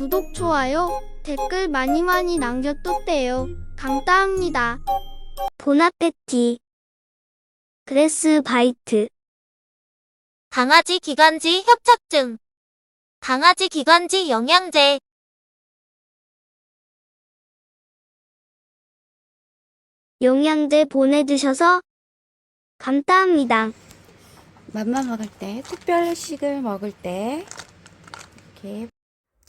구독, 좋아요, 댓글 많이 많이 남겨뒀대요. 감사합니다. 보나페티 그레스 바이트 강아지 기관지 협착증. 강아지 기관지 영양제. 영양제 보내주셔서 감사합니다. 맘마 먹을 때, 특별식을 먹을 때 이렇게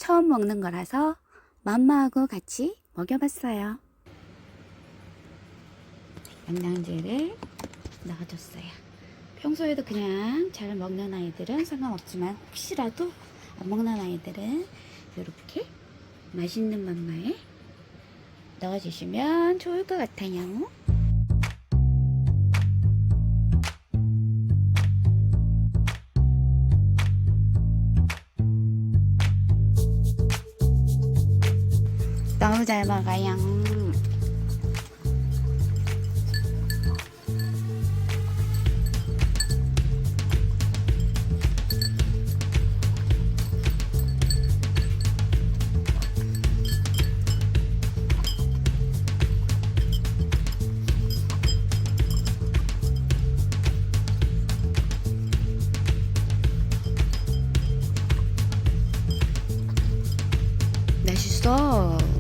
처음 먹는 거라서 맘마하고 같이 먹여봤어요. 영양제를 넣어줬어요. 평소에도 그냥 잘 먹는 아이들은 상관없지만 혹시라도 안 먹는 아이들은 이렇게 맛있는 맘마에 넣어주시면 좋을 것 같아요. 너무 잘 먹어요. 맛있어.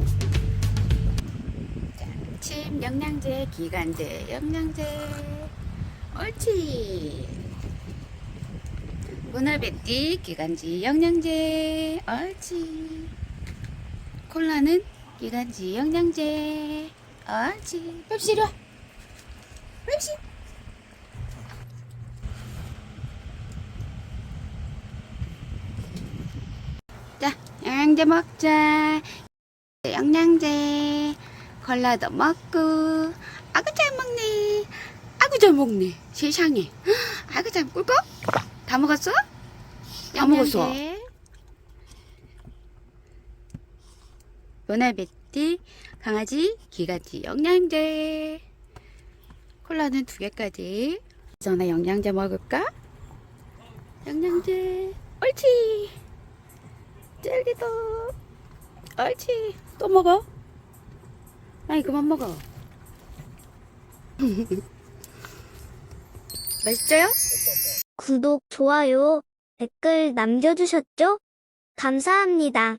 침 영양제, 기관제, 영양제. 옳지. 문어배띠, 기관지, 영양제. 옳지. 콜라는 기관지, 영양제. 옳지. 펩시 이리 와. 펩시. 자, 영양제 먹자. 영양제. 콜라도 먹고. 아구 잘 먹네. 아구 잘 먹네. 세상에. 아구 잘 꿀꺽? 다 먹었어? 다 먹었어. 요나베티 강아지 기가지 영양제. 콜라는 두 개까지. 전에 영양제 먹을까? 영양제. 옳지. 젤리도. 옳지. 또 먹어. 아니 그만 먹어. 맛있어요? 구독, 좋아요, 댓글 남겨주셨죠? 감사합니다.